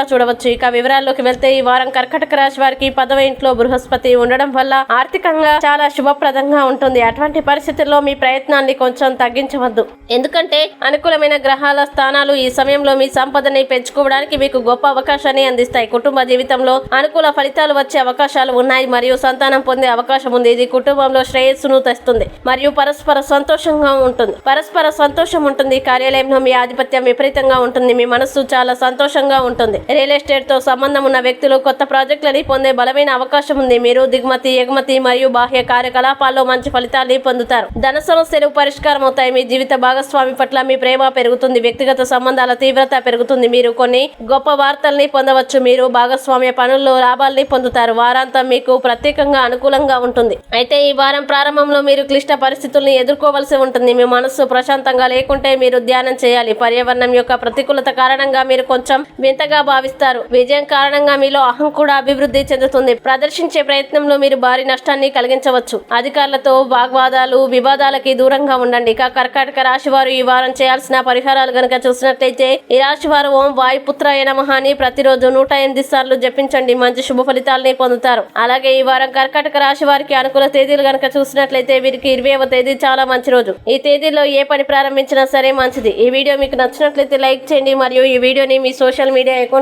చూడవచ్చు. ఇక వివరాల్లోకి వెళ్తే ఈ వారం కర్కటక రాశి వారికి పదవ ఇంట్లో బృహస్పతి ఉండడం వల్ల ఆర్థికంగా చాలా శుభప్రదంగా ఉంటుంది. అటువంటి పరిస్థితుల్లో మీ ప్రయత్నాన్ని కొంచెం తగ్గించవద్దు. ఎందుకంటే అనుకూలమైన గ్రహాల స్థానాలు ఈ సమయంలో మీ సంపదని పెంచుకోవడానికి మీకు గొప్ప అవకాశాన్ని అందిస్తాయి. కుటుంబ జీవితంలో అనుకూల ఫలితాలు వచ్చే అవకాశాలు ఉన్నాయి మరియు సంతానం పొందే అవకాశం ఉంది. ఇది కుటుంబంలో శ్రేయస్సును తెస్తుంది మరియు పరస్పర సంతోషంగా ఉంటుంది. పరస్పర సంతోషం ఉంటుంది. కార్యాలయంలో మీ ఆధిపత్యం విపరీతంగా ఉంటుంది. మీ మనస్సు చాలా సంతోషంగా ఉంటుంది. రియల్ ఎస్టేట్తో సంబంధం ఉన్న వ్యక్తులు కొత్త ప్రాజెక్టులని పొందే బలమైన అవకాశం ఉంది. మీరు దిగుమతి ఎగుమతి మరియు బాహ్య కార్యకలాపాల్లో మంచి ఫలితాన్ని పొందుతారు. ధన సమస్యలు పరిష్కారం అవుతాయి. మీ జీవిత భాగస్వామి పట్ల మీ ప్రేమ పెరుగుతుంది. వ్యక్తిగత సంబంధాల తీవ్రత పెరుగుతుంది. మీరు కొన్ని గొప్ప వార్తల్ని పొందవచ్చు. మీరు భాగస్వామ్య పనుల్లో లాభాల్ని పొందుతారు. వారాంతం మీకు ప్రత్యేకంగా అనుకూలంగా ఉంటుంది. అయితే ఈ వారం ప్రారంభంలో మీరు క్లిష్ట పరిస్థితుల్ని ఎదుర్కోవలసి ఉంటుంది. మీ మనస్సు ప్రశాంతంగా లేకుంటే మీరు ధ్యానం చేయాలి. పర్యావరణం యొక్క ప్రతికూలత కారణంగా మీరు కొంచెం వింతగా భావిస్తారు. విజయం కారణంగా మీలో అహం కూడా అభివృద్ధి చెందుతుంది. ప్రదర్శించే ప్రయత్నంలో మీరు భారీ నష్టాన్ని కలిగించవచ్చు. అధికారులతో వాగ్వాదాలు వివాదాలకి దూరంగా ఉండండి. ఇక కర్కాటక రాశి వారు ఈ వారం చేయాల్సిన పరిహారాలు గనక చూసినట్లయితే ఈ రాశి వారు ఓం వాయుపుత్రాయ నమః ప్రతిరోజు నూట ఎనిమిది సార్లు జపించండి. మంచి శుభ ఫలితాలని పొందుతారు. అలాగే ఈ వారం కర్కాటక రాశి వారికి అనుకూల తేదీలు గనక చూసినట్లయితే వీరికి ఇరవైవ తేదీ చాలా మంచి రోజు. ఈ తేదీలో ఏ పని ప్రారంభించినా సరే మంచిది. ఈ వీడియో మీకు నచ్చినట్లయితే లైక్ చేయండి. మరియు ఈ వీడియోని మీ సోషల్ మీడియా అకౌంట్